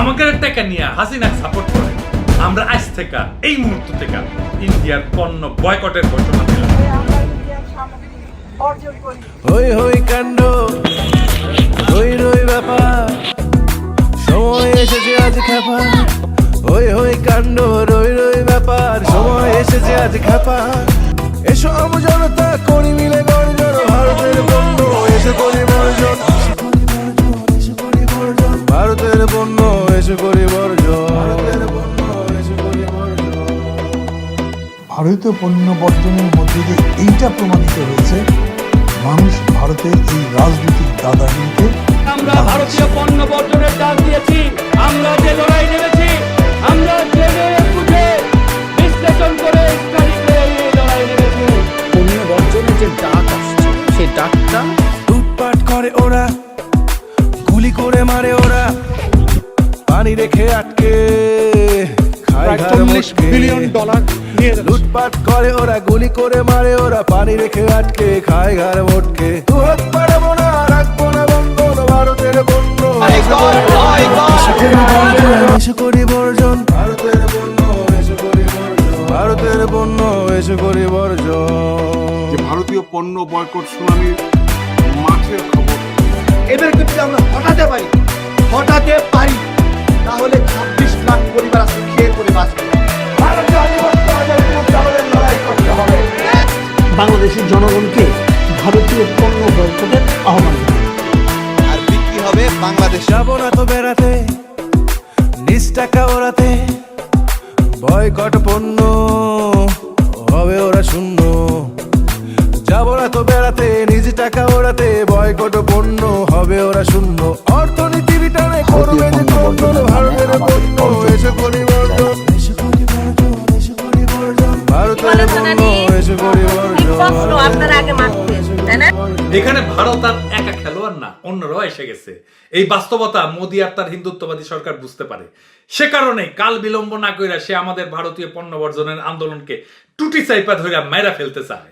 আমাকে টাকা নিয়ে হাসিনা সাপোর্ট করে। আমরা আজ থেকে এই মুহূর্ত থেকে ইন্ডিয়ার পণ্য বয়কটের ঘোষণা দিলাম। হই হই কাণ্ড রই রই ব্যাপার, সময় এসেছে আজ খেপা। হই হই কাণ্ড, রই রই ব্যাপার, সময় এসেছে আজ খেপা। এসো আম জনতা করি মিলে গর্জন ভারতের পণ্য এসে করি ভারতীয় পণ্য বর্জনের মধ্যে দিয়ে এইটা প্রমাণিত হয়েছে মানুষ ভারতের এই রাজনৈতিক দাদাগিরিকে আমরা ভারতীয় পণ্য বর্জনের ডাক দিয়েছি আমরা যে লড়াই নেমেছি আমরা জেনে বুঝে বিশ্লেষণ করে স্টাডি করে এই লড়াই নেমেছি। পণ্য বর্জনের যে ডাক আসছে সেই ডাকটা লুটপাট করে ওরা গুলি করে মারে ওরা পানি রেখে আটকে ঘাড় মুটকে। ডলার নিয়ে লুটপাট করে ওরা গুলি করে মারে ওরা পানি রেখে আটকে খায় ঘাড় মোটকে দু হাত পারব না রাখব না বন্ধন ভারতের বন্ধ এসে করি বর্জন। ভারতের বন্ধ এসে করি বর্জন। ভারতের এসে করি বর্জন। যে ভারতীয় পণ্য বয়কট শুনানির মাঠের খবর। এদেরকে যদি আমরা হটাতে পারি হটাতে পারি তাহলে ছাব্বিশ লাখ পরিবার বাংলাদেশের জনগণকে ভারতীয় পণ্য বয়কটের আহ্বান। আর বিক্রি হবে বাংলাদেশ। যাব না তো বেড়াতে নিজ টাকা ওড়াতে বয়কট পণ্য হবে ওরা শূন্য। যাব না তো বেড়াতে নিজ টাকা ওড়াতে বয়কট পণ্য হবে ওরা শূন্য। অর্থনীতি রিটার্নে করবে যে বর্জন ভারতের পণ্য এসে পরিবর্তন ভারতের পণ্য এসে পরিবর্তন। আপনারা আগে না? এখানে ভারত আর একা খেলোয়াড় না, অন্যরাও এসে গেছে। এই বাস্তবতা মোদী আর তার হিন্দুত্ববাদী সরকার বুঝতে পারে। সে কারণে কাল বিলম্ব না কইরা সে আমাদের ভারতীয় পণ্য বর্জনের আন্দোলনকে টুটি চাইপা ধরে মেরা ফেলতে চায়।